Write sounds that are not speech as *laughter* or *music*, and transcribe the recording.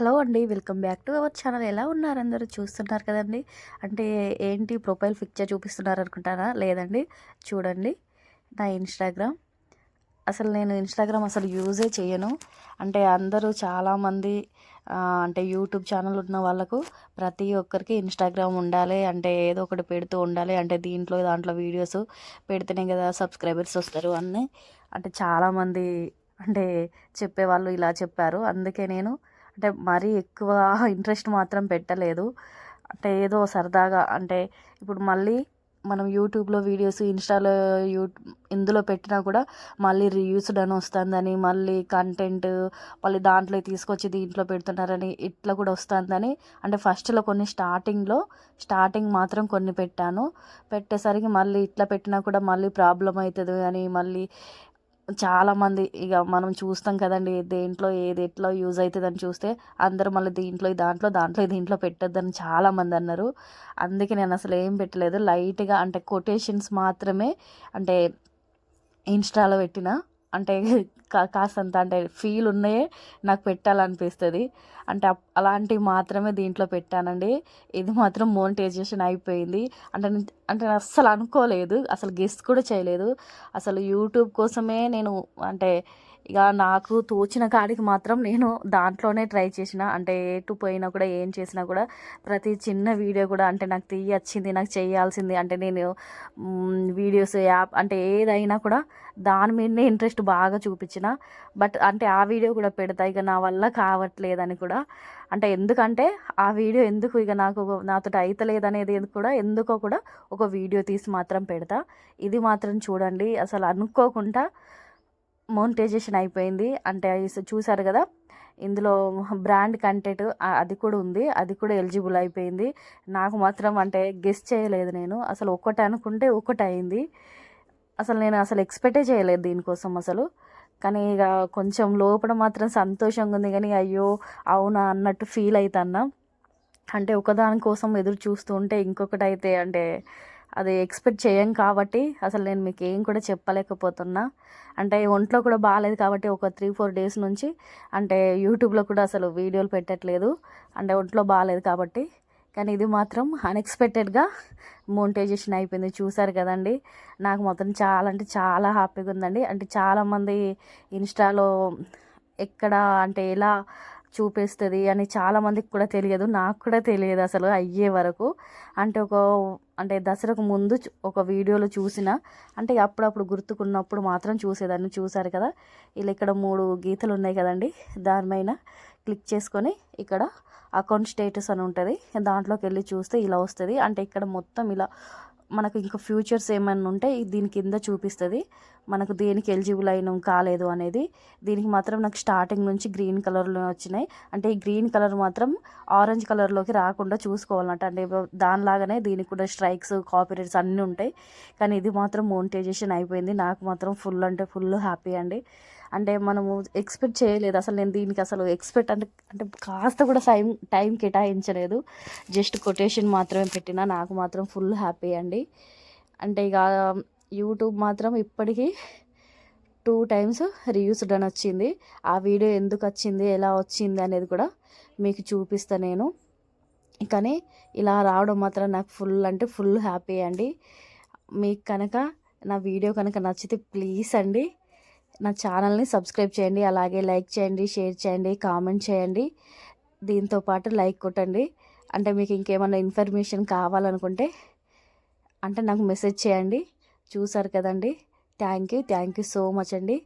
Hello అండి welcome back to our channel. ఎలా ఉన్నారు? అందరూ చూస్తున్నారు కదండి? అంటే ఏంటి ప్రొఫైల్ పిక్చర్ చూపిస్తున్నారు అనుకుంటారా? లేదండి. చూడండి. నా ఇన్స్టాగ్రామ్. అసలు నేను ఇన్స్టాగ్రామ్ అసలు యూజే చేయను. అంటే అందరూ చాలామంది అంటే యూట్యూబ్ ఛానల్ ఉన్న వాళ్ళకు ప్రతి ఒక్కరికి ఇన్స్టాగ్రామ్ ఉండాలి. అంటే ఏదో ఒకటి పెడుతూ ఉండాలి. అంటే దీంట్లో దాంట్లో వీడియోస్ పెడితేనే కదా సబ్స్క్రైబర్స్ వస్తారు అన్నీ అంటే చాలామంది అంటే చెప్పేవాళ్ళు ఇలా చెప్పారు. అందుకే నేను అంటే మరీ ఎక్కువ *laughs* ఇంట్రెస్ట్ మాత్రం పెట్టలేదు. అంటే ఏదో సరదాగా అంటే ఇప్పుడు మళ్ళీ మనం యూట్యూబ్లో వీడియోస్ ఇన్స్టాలో యూ ఇందులో పెట్టినా కూడా మళ్ళీ రియూస్డ్ అని వస్తుందని మళ్ళీ కంటెంట్ మళ్ళీ దాంట్లో తీసుకొచ్చి దీంట్లో పెడుతున్నారని ఇట్లా కూడా వస్తుందని. అంటే ఫస్ట్లో కొన్ని స్టార్టింగ్లో స్టార్టింగ్ మాత్రం కొన్ని పెట్టాను. పెట్టేసరికి మళ్ళీ ఇట్లా పెట్టినా కూడా మళ్ళీ ప్రాబ్లం అవుతుంది అని మళ్ళీ చాలామంది ఇక మనం చూస్తాం కదండి దేంట్లో ఏది ఎట్లా యూజ్ అవుతుందని చూస్తే అందరూ మళ్ళీ దీంట్లో దాంట్లో దాంట్లో దీంట్లో పెట్టొద్దని చాలామంది అన్నారు. అందుకే నేను అసలు ఏం పెట్టలేదు. లైట్గా అంటే కొటేషన్స్ మాత్రమే అంటే ఇన్స్టాలో పెట్టిన. అంటే కాస్తంత అంటే ఫీల్ ఉన్నాయే నాకు పెట్టాలనిపిస్తుంది. అంటే అలాంటివి మాత్రమే దీంట్లో పెట్టానండి. ఇది మాత్రం మోనిటైజేషన్ అయిపోయింది. అంటే అంటే నేను అస్సలు అనుకోలేదు. అసలు గెస్ట్ కూడా చేయలేదు. అసలు యూట్యూబ్ కోసమే నేను అంటే ఇక నాకు తోచిన కాడికి మాత్రం నేను దాంట్లోనే ట్రై చేసిన. అంటే ఎటు పోయినా కూడా ఏం చేసినా కూడా ప్రతి చిన్న వీడియో కూడా అంటే నాకు తీయచ్చింది నాకు చేయాల్సింది. అంటే నేను వీడియోస్ యాప్ అంటే ఏదైనా కూడా దాని మీదనే ఇంట్రెస్ట్ బాగా చూపించిన. బట్ అంటే ఆ వీడియో కూడా పెడతా. ఇక నా వల్ల కావట్లేదని కూడా. అంటే ఎందుకంటే ఆ వీడియో ఎందుకు ఇక నాకు నాతో అయితలేదు అనేది కూడా ఎందుకో కూడా ఒక వీడియో తీసి మాత్రం పెడతా. ఇది మాత్రం చూడండి. అసలు అనుకోకుండా మోనిటైజేషన్ అయిపోయింది. అంటే ఇస్- చూసారు కదా? ఇందులో బ్రాండ్ కంటెంట్ అది కూడా ఉంది. అది కూడా ఎలిజిబుల్ అయిపోయింది. నాకు మాత్రం అంటే గెస్ట్ చేయలేదు నేను. అసలు ఒక్కటి అనుకుంటే ఒకటి అయింది. అసలు నేను అసలు ఎక్స్పెక్టే చేయలేదు దీనికోసం అసలు. కానీ ఇక కొంచెం లోపల మాత్రం సంతోషంగా ఉంది. కానీ అయ్యో అవునా అన్నట్టు ఫీల్ అవుతున్నా అంటే ఒకదాని కోసం ఎదురు చూస్తూ ఉంటే ఇంకొకటి అయితే అంటే అది ఎక్స్పెక్ట్ చేయం కాబట్టి అసలు నేను మీకు ఏం కూడా చెప్పలేకపోతున్నా. అంటే ఒంట్లో కూడా బాగాలేదు కాబట్టి ఒక త్రీ ఫోర్ డేస్ నుంచి అంటే యూట్యూబ్లో కూడా అసలు వీడియోలు పెట్టట్లేదు. అంటే ఒంట్లో బాగాలేదు కాబట్టి. కానీ ఇది మాత్రం అన్ఎక్స్పెక్టెడ్గా మోనిటైజేషన్ అయిపోయింది. చూసారు కదండి? నాకు మొత్తం చాలా అంటే చాలా హ్యాపీగా ఉందండి. అంటే చాలామంది ఇన్స్టాలో ఎక్కడ అంటే ఎలా చూపిస్తుంది అని చాలామందికి కూడా తెలియదు. నాకు కూడా తెలియదు అసలు అయ్యే వరకు. అంటే ఒక అంటే దసరాకు ముందు ఒక వీడియోలో చూసిన అంటే అప్పుడప్పుడు గుర్తుకున్నప్పుడు మాత్రం చూసేదాన్ని. చూసారు కదా? ఇలా ఇక్కడ మూడు గీతలు ఉన్నాయి కదండి? దానిపైన క్లిక్ చేసుకొని ఇక్కడ అకౌంట్ స్టేటస్ అని ఉంటుంది. దాంట్లోకి వెళ్ళి చూస్తే ఇలా వస్తుంది. అంటే ఇక్కడ మొత్తం ఇలా మనకు ఇంకా ఫ్యూచర్స్ ఏమైనా ఉంటే దీని కింద చూపిస్తుంది. మనకు దేనికి ఎలిజిబుల్ అయిన కాలేదు అనేది. దీనికి మాత్రం నాకు స్టార్టింగ్ నుంచి గ్రీన్ కలర్లో వచ్చినాయి. అంటే ఈ గ్రీన్ కలర్ మాత్రం ఆరెంజ్ కలర్లోకి రాకుండా చూసుకోవాలన్నట్టు అంటే దానిలాగానే దీనికి కూడా స్ట్రైక్స్ కాపీరేట్స్ అన్నీ ఉంటాయి. కానీ ఇది మాత్రం మోనిటైజేషన్ అయిపోయింది. నాకు మాత్రం ఫుల్ అంటే ఫుల్ హ్యాపీ అండి. అంటే మనము ఎక్స్పెక్ట్ చేయలేదు. అసలు నేను దీనికి అసలు ఎక్స్పెక్ట్ అంటే అంటే కాస్త కూడా టైం టైం కేటాయించలేదు. జస్ట్ కొటేషన్ మాత్రమే పెట్టినా నాకు మాత్రం ఫుల్ హ్యాపీ అండి. అంటే ఇక యూట్యూబ్ మాత్రం ఇప్పటికీ టూ టైమ్స్ రివ్యూస్ డన్ వచ్చింది. ఆ వీడియో ఎందుకు వచ్చింది ఎలా వచ్చింది అనేది కూడా మీకు చూపిస్తా నేను. కానీ ఇలా రావడం మాత్రం నాకు ఫుల్ అంటే ఫుల్ హ్యాపీ అండి. మీకు కనుక నా వీడియో కనుక నచ్చితే ప్లీజ్ అండి. నా ఛానల్ని సబ్స్క్రైబ్ చేయండి అలాగే లైక్ చేయండి షేర్ చేయండి కామెంట్ చేయండి. దీంతో పాటు లైక్ కొట్టండి. అంటే మీకు ఇంకేమైనా ఇన్ఫర్మేషన్ కావాలనుకుంటే అంటే నాకు మెసేజ్ చేయండి. చూసారు కదండి. Thank you thank you so much అండి.